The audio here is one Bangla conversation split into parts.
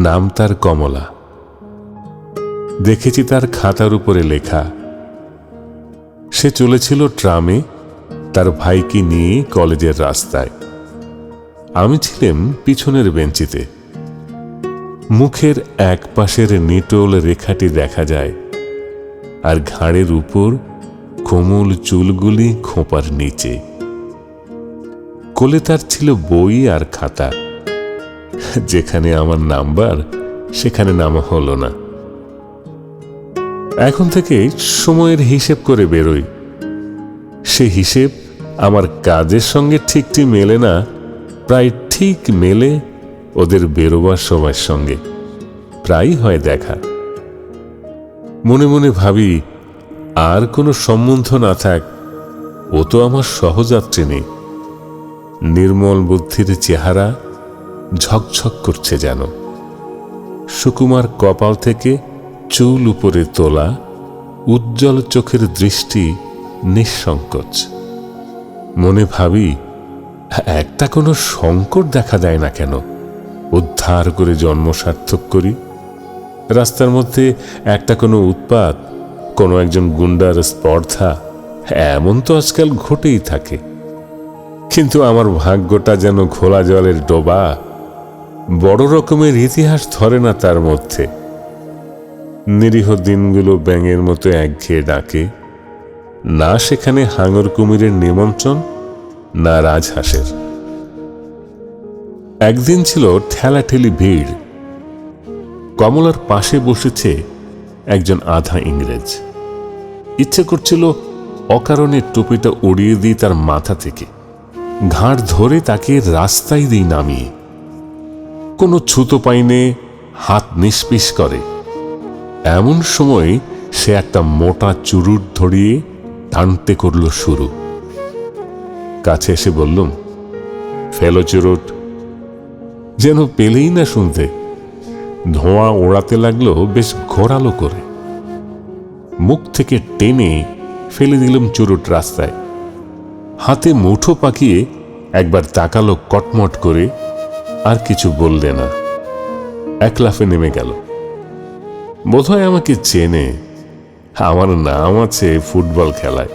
নাম তার কমলা। দেখেছি তার খাতার উপরে লেখা, সে চলেছিল ট্রামে, তার ভাইকে নিয়ে কলেজের রাস্তায়। আমি ছিলাম পিছনের বেঞ্চিতে। মুখের এক পাশের নিটোল রেখাটি দেখা যায় আর ঘাড়ের উপর কোমল চুলগুলি খোঁপার নিচে। কোলে তার ছিল বই আর খাতা। যেখানে আমার নাম্বার, সেখানে নাম হলো না। এখন থেকে সময়ের হিসেব করে বেরোই। সে হিসেব আমার কাজের সঙ্গে ঠিকটি মেলে না, প্রায় ঠিক মেলে ওদের বেরোবার সময়ের সঙ্গে। প্রায়ই হয় দেখা। মনে মনে ভাবি, আর কোনো সম্বন্ধ না থাক, ও তো আমার সহযাত্রী নেই। নির্মল বুদ্ধির চেহারা ঝকঝক করছে যেন। সুকুমার কপাল থেকে চুল উপরে তোলা উজ্জ্বল চোখের দৃষ্টি নিঃসংকোচ। মনে ভাবি, একটা কোনো সংকট দেখা দেয় না কেন? উদ্ধার করে জন্ম সার্থক করি। রাস্তার মধ্যে একটা কোনো উৎপাত, কোনো একজন গুন্ডার স্পর্ধা, এমন তো আজকাল ঘটেই থাকে। কিন্তু আমার ভাগ্যটা যেন ঘোলা জলের ডোবা বড় রকমের ইতিহাস ধরে না তার মধ্যে। নিরীহ দিনগুলো ব্যাঙের মতো একঘেয়ে ডাকে, না সেখানে হাঙর কুমিরের নিমন্ত্রণ, না রাজহাঁসের। একদিন ছিল ঠেলাঠেলি ভিড়। কমলার পাশে বসেছে একজন আধা ইংরেজ। ইচ্ছে করছিল অকারণে টুপিটা উড়িয়ে দিই তার মাথা থেকে। ঘাড় ধরে তাকে রাস্তায় দিই নামিয়ে। কোনো ছুতো পাইনে হাত নিষ্পিস করে। এমন সময় সে একটা মোটা চুরুট ধরিয়ে টানতে করল শুরু কাছে এসে বললুম ফেলো চুরুট, যেন পেলেই না শুনতে। ধোঁয়া ওড়াতে লাগল বেশ ঘোরালো করে। মুখ থেকে টেনে ফেলে দিলাম চুরুট রাস্তায়। হাতে মুঠো পাকিয়ে একবার তাকালো কটমট করে আর কিছু বললে না। এক লাফে নেমে গেল। বোধহয় আমাকে চেনে, আমার নাম আছে ফুটবল খেলায়।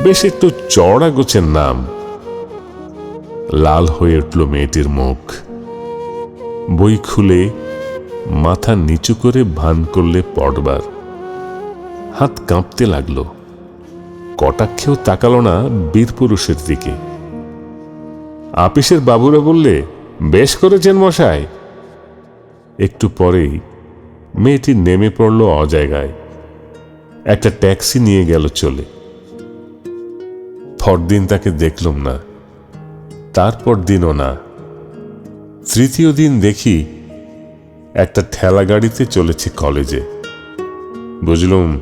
বেশ একটু চড়া গোছের নাম। লাল হয়ে উঠল মেয়েটির মুখ। বই খুলে মাথা নিচু করে ভান করলে পড়বার হাত কাঁপতে লাগল। কটাক্ষেও তাকালো না বীরপুরুষের দিকে। আপিসের বাবুরা বললে বেশ করেছেন মশাই। একটু পরেই মেয়েটি নেমে পড়ল অজায়গায়। একটা ট্যাক্সি নিয়ে গেল চলে। পরদিন তাকে দেখলুম না। তারপর দিনও না। তৃতীয় দিন দেখি একটা ঠেলা গাড়িতে চলেছে কলেজে। বুঝলুম,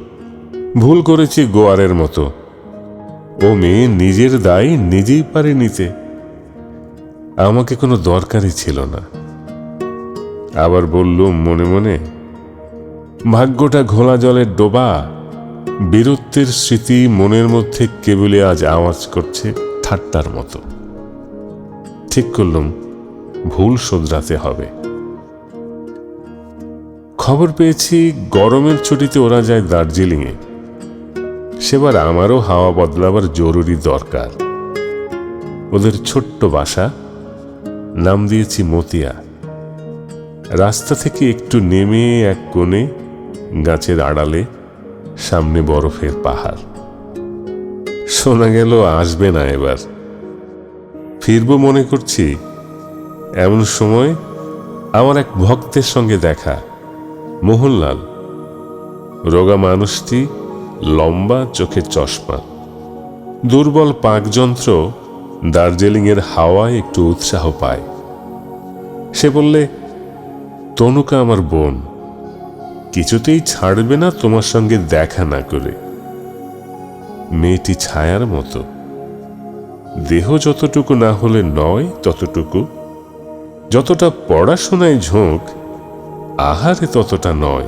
ভুল করেছি গোয়ারের মতো। ও মেয়ে নিজের দায় নিজেই পারে নিতে। আমাকে কোনো দরকারই ছিল না। আবার বললুম মনে মনে, ভাগ্যটা ঘোলা জলের ডোবা, বীরত্বের স্মৃতি মনের মধ্যে কেবলে আজ আওয়াজ করছে ঠাট্টার মতো। ঠিক করলুম, ভুল শোধরাতে হবে। খবর পেয়েছি গরমের ছুটিতে ওরা যায় দার্জিলিংয়ে। সেবার আমারও হাওয়া বদলাবার জরুরি দরকার। ওদের ছোট্ট বাসা নাম দিয়েছি মতিয়া। রাস্তা থেকে একটু নেমে এক কোণে গাছের আড়ালে সামনে বরফের পাহাড়। শোনা গেল, আসবে না এবার। ফিরবো মনে করছি, এমন সময় আমার এক ভক্তের সঙ্গে দেখা, মোহনলাল। রোগা মানুষটি লম্বা চোখে চশমা, দুর্বল পাকযন্ত্র দার্জিলিংয়ের হাওয়ায় একটু উৎসাহ পায়। সে বললে, তনুকা আমার বোন, কিছুতেই ছাড়বে না তোমার সঙ্গে দেখা না করে। মেয়েটি ছায়ার মতো। দেহ যতটুকু না হলে নয় ততটুকু। যতটা পড়াশোনায় ঝোঁক, আহারে ততটা নয়।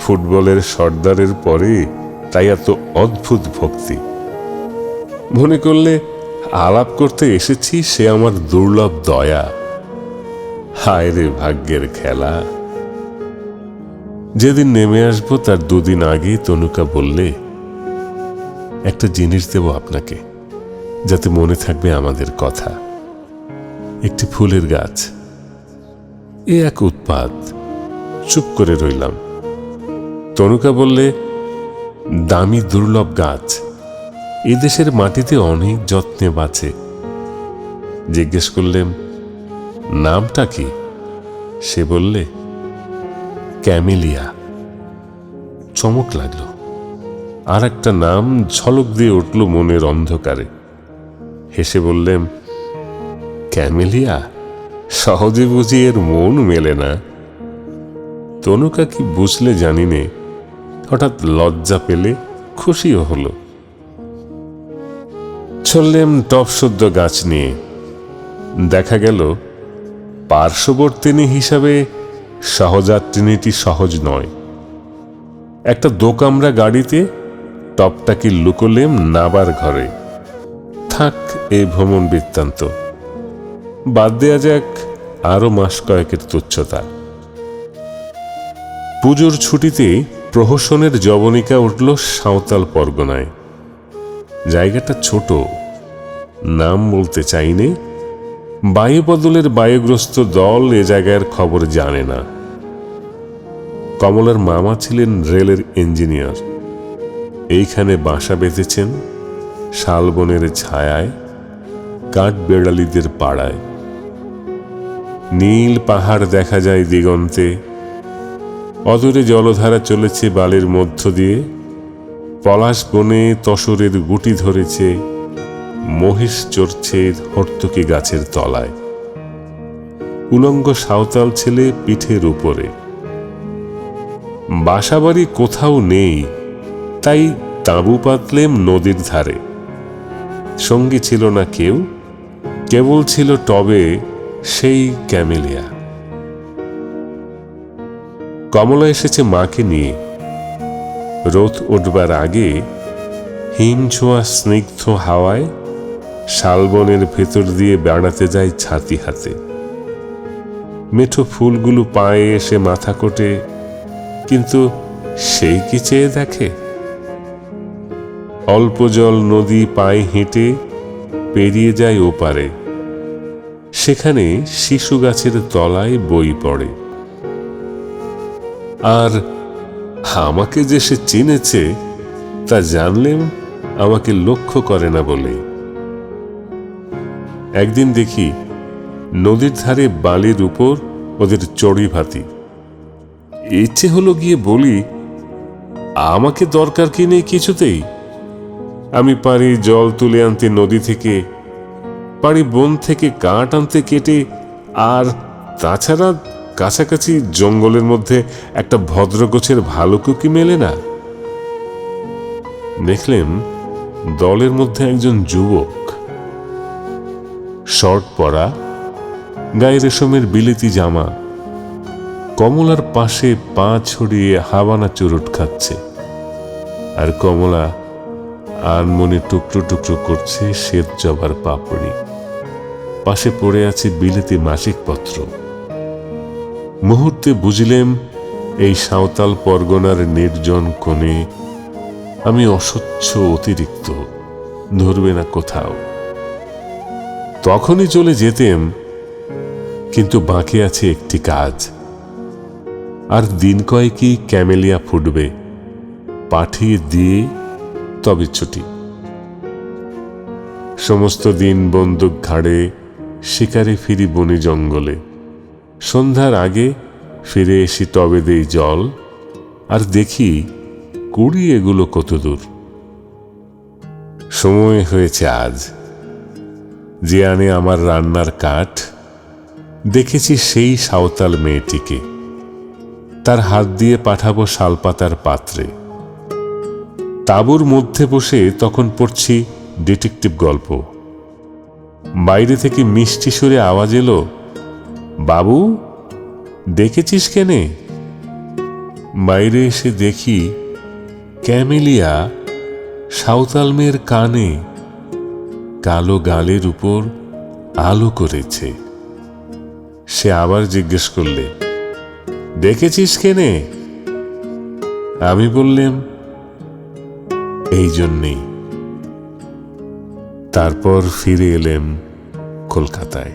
ফুটবলের সর্দারের পরে তাই এত অদ্ভুত ভক্তি। মনে করলে আলাপ করতে এসেছি, সে আমার দুর্লভ দয়া। হায় রে ভাগ্যের খেলা। যেদিন নেমে আসব, তার দুদিন আগে তনুকা বললে, একটা জিনিস দেব আপনাকে, যাতে মনে থাকবে আমাদের কথা। একটি ফুলের গাছ। এ এক উৎপাত। চুপ করে রইলাম। তনুকা বললে, দামি দুর্লভ গাছ এদেশের মাটিতে অনেক যত্নে বাঁচে। জিজ্ঞেস করলেন, নামটা কি? সে বললে, ক্যামেলিয়া। চমক লাগল। আর একটা নাম ঝলক দিয়ে উঠল মনের অন্ধকারে। হেসে বললেন, ক্যামেলিয়া? সহজে বুঝি এর মন মেলে না? তনুকা কি বুঝলে জানি নে। হঠাৎ লজ্জা পেলে খুশিও হলো। চললেম টপসদ্য গাছ নিয়ে। দেখা গেল, পার্শ্ববর্তিনী হিসাবে সহযাত্রিনীটি সহজ নয়। একটা দোকামরা গাড়িতে টপটাকে লুকোলেম নাবার ঘরে। থাক এই ভ্রমণ বৃত্তান্ত। বাদ দেয়া যাক আরও মাস কয়েকের তুচ্ছতা। পুজোর ছুটিতে প্রহসনের জবনিকা উঠল সাঁওতাল পরগনায়। জায়গাটা ছোট নাম বলতে চাইনে। বায়ু বদলের বায়ুগ্রস্ত দল এ জায়গার খবর জানে না। কমলার মামা ছিলেন রেলের ইঞ্জিনিয়ার। এইখানে বাসা বেঁধেছেন, শালবনের ছায়ায় কাঠ বেড়ালিদের পাড়ায়। নীল পাহাড় দেখা যায় দিগন্তে। অদূরে জলধারা চলেছে বালির মধ্য দিয়ে। পলাশ বনে তসরের গুটি ধরেছে। মহিষ চড়ছে হর্তকি গাছের তলায়। উলঙ্গ সাঁওতাল ছেলে পিঠের উপরে। বাসাবাড়ি কোথাও নেই, তাই তাঁবু পাতলেম নদীর ধারে। সঙ্গী ছিল না কেউ, কেবল ছিল টবে সেই ক্যামেলিয়া। কমলা এসেছে মাকে নিয়ে। রোদ উঠবার আগে হিম ছোঁয়া স্নিগ্ধ হাওয়ায় শালবনের ভেতর দিয়ে বেড়াতে যায় ছাতি হাতে। মেঠো ফুলগুলো পায়ে এসে মাথা কোটে, কিন্তু সেই কি চেয়ে দেখে? অল্প জল নদী পায়ে হেঁটে পেরিয়ে যায় ওপারে। সেখানে শিশু গাছের তলায় বই পড়ে। আর আমাকে যে সে চিনেছে, তা জানলেম আমাকে লক্ষ্য করে না বলে। একদিন দেখি নদীর ধারে বালির উপর ওদের চড়ি ভাতি। ইচ্ছে হলো গিয়ে বলি, আমাকে দরকার কি নেই কিছুতেই? আমি পারি জল তুলে আনতে নদী থেকে পারি বন থেকে কাঠ আনতে কেটে, আর তাছাড়া কাছাকাছি জঙ্গলের মধ্যে একটা ভদ্রগোছের ভালো কুকি মেলে না? দেখলেন দলের মধ্যে একজন যুবক শর্ট পরা, গায়ে রেশমের বিলেতি জামা, কমলার পাশে পা ছড়িয়ে হাবানা চুরুট খাচ্ছে। আর কমলা আনমনে টুকরো টুকরো করছে শ্বেত জবার পাপড়ি। পাশে পড়ে আছে বিলেতি মাসিক পত্র মুহূর্তে বুঝলেম এই সাঁওতাল পরগনার নির্জন কোণে আমি অস্বচ্ছ অতিরিক্ত, ধরবে না কোথাও। তখনই চলে যেতেম, কিন্তু বাকি আছে একটি কাজ। আর দিন কয়েকই ক্যামেলিয়া ফুটবে, পাঠিয়ে দিয়ে তবে ছুটি। সমস্ত দিন বন্দুক ঘাড়ে, শিকারে ফিরি বনে জঙ্গলে। সন্ধ্যার আগে ফিরে এসি টবে দেই জল, আর দেখি কুড়ি এগুলো কত দূর। সময় হয়েছে আজ। যে আনে আমার রান্নার কাঠ, দেখেছি সেই সাঁওতাল মেয়েটিকে। তার হাত দিয়ে পাঠাবো শালপাতার পাত্রে। তাঁবুর মধ্যে বসে তখন পড়ছি ডিটেকটিভ গল্প। বাইরে থেকে মিষ্টি সুরে আওয়াজ এলো, বাবু, দেখেছিস কেনে? বাইরে এসে দেখি ক্যামেলিয়া সাঁওতাল মেয়ের কানে কালো গালের উপর আলো করেছে। সে আবার জিজ্ঞেস করলে, দেখেছিস কেনে? আমি বললাম, এই জন্যেই। তারপর ফিরে এলেম কলকাতায়।